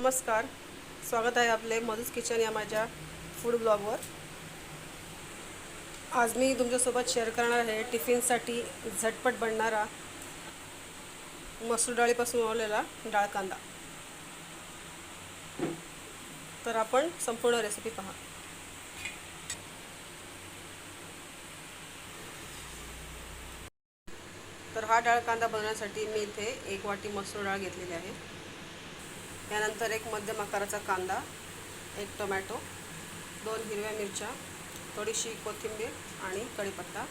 नमस्कार. स्वागत आहे आपले मधुस किचन या माझ्या फूड ब्लॉगवर आज मी तुमच्यासोबत शेअर करणार आहे टिफिनसाठी झटपट बनणारा मसूर डाळीपासून बनवलेला डाळ कांदा. तर आपण संपूर्ण रेसिपी पहा. तर हा डाळ कांदा बनवण्यासाठी मी इथे एक वाटी मसूर डाळ घेतलेली आहे. यानंतर एक मध्यम आकाराचा कांदा एक टोमॅटो दोन हिरव्या मिरच्या थोडीशी कोथिंबीर आणि कढीपत्ता.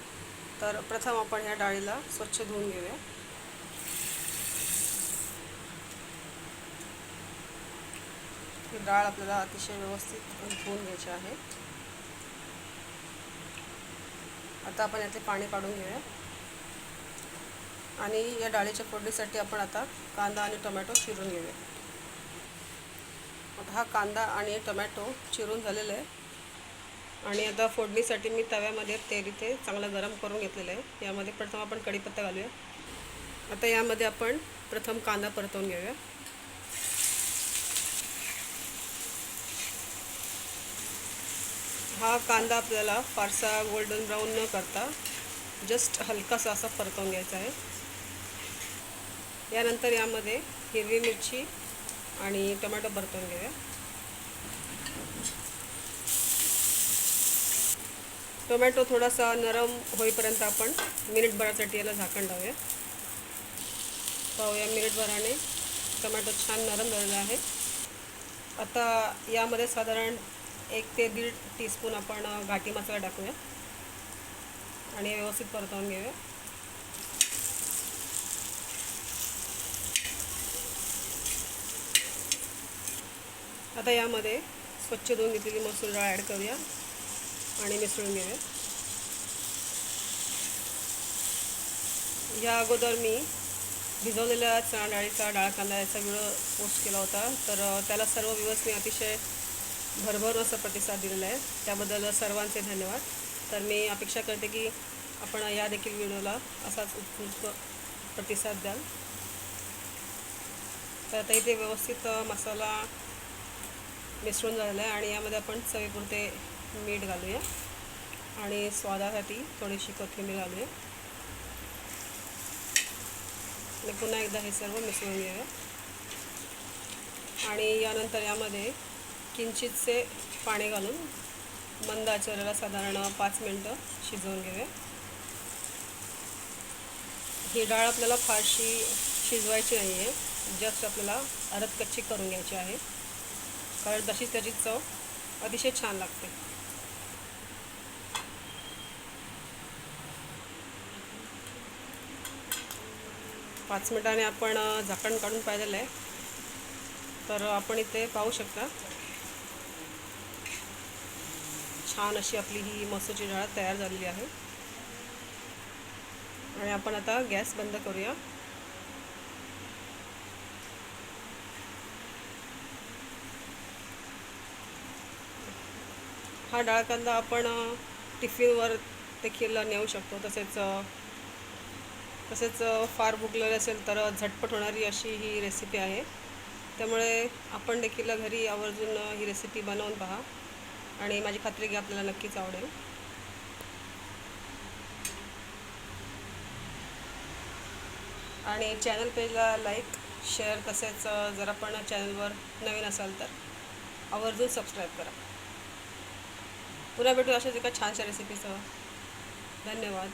तर प्रथम आपण ह्या डाळीला स्वच्छ धुवून घेऊया. ही डाळ आपल्याला अतिशय व्यवस्थित धुवून घ्यायची आहे. आता आपण यातले पाणी काढून घेऊया. आणि या डाळीच्या फोडणीसाठी आपण आता कांदा आणि टोमॅटो चिरून घेऊया. आता हा कांदा आणि टोमॅटो चिरून झालेला आहे. आणि आता फोडणीसाठी मी तव्यामध्ये तेल इथे चांगलं गरम करून घेतलेलं आहे. यामध्ये प्रथम आपण कढीपत्ता घालूया. आता यामध्ये आपण प्रथम कांदा परतवून घेऊया. हा कांदा आपल्याला फारसा गोल्डन ब्राऊन न करता जस्ट हलकासा असा परतवून घ्यायचा आहे. यानंतर यामध्ये हिरवी मिरची आणि टोमॅटो परतून घेऊया. टोमॅटो थोडासा नरम होईपर्यंत आपण मिनिटभरासाठी याला झाकण लावूया. पाहूया मिनिटभराने टोमॅटो छान नरम झालेला आहे. आता यामध्ये साधारण एक ते दीड टीस्पून आपण घाटी मसाला टाकूया. आणि व्यवस्थित परतवून घेऊया. आता यामध्ये स्वच्छ धुवून घेतलेली मसूर डाळ ॲड करूया. आणि मिसळून घेऊया. या अगोदर मी भिजवलेल्या चणा डाळीचा डाळ कांदा याचा व्हिडिओ पोस्ट केला होता. तर त्याला सर्व मी अतिशय भरभरून असा प्रतिसाद दिलेला आहे. त्याबद्दल सर्वांचे धन्यवाद. तर मी अपेक्षा करते की आपण या देखील व्हिडिओला असाच उत्कृष्ट प्रतिसाद द्याल. तर आता इथे व्यवस्थित मसाला मिसळून झालेलं आहे आणि यामध्ये आपण चवीपुरते मीठ घालूया. आणि स्वादासाठी थोडीशी कोथिंबीर घालूया. आणि पुन्हा एकदा हे सर्व मिसळून घेऊया. आणि यानंतर यामध्ये किंचितसे पाणी घालून मंद आचेवरला साधारण पाच मिनटं शिजवून घेऊया. ही डाळ आपल्याला फारशी शिजवायची नाही आहे जस्ट आपल्याला अर्ध कच्ची करून घ्यायची आहे. कारण तशीच त्याची चव अतिशय छान लागते. पाच मिनिटाने आपण झाकण काढून पाहिलेलं आहे. तर आपण इथे पाहू शकता. छान अशी आपली ही मसूरची डाळ तयार झालेली आहे. आणि आपण आता गॅस बंद करूया. हा डाळ कांदा आपण टिफिनवर देखील नेऊ शकतो. तसेच तसेच फार भुकलेले असेल तर झटपट होणारी अशी ही रेसिपी आहे. त्यामुळे आपण देखील घरी आवर्जून ही रेसिपी बनवून पहा. आणि माझी खात्री की आपल्याला नक्कीच आवडेल. आणि चॅनल पेजला लाईक शेअर तसेच जर आपण चॅनलवर नवीन असाल तर आवर्जून सबस्क्राईब करा. पुन्हा भेटू अशाच एका छानशा रेसिपीसह धन्यवाद.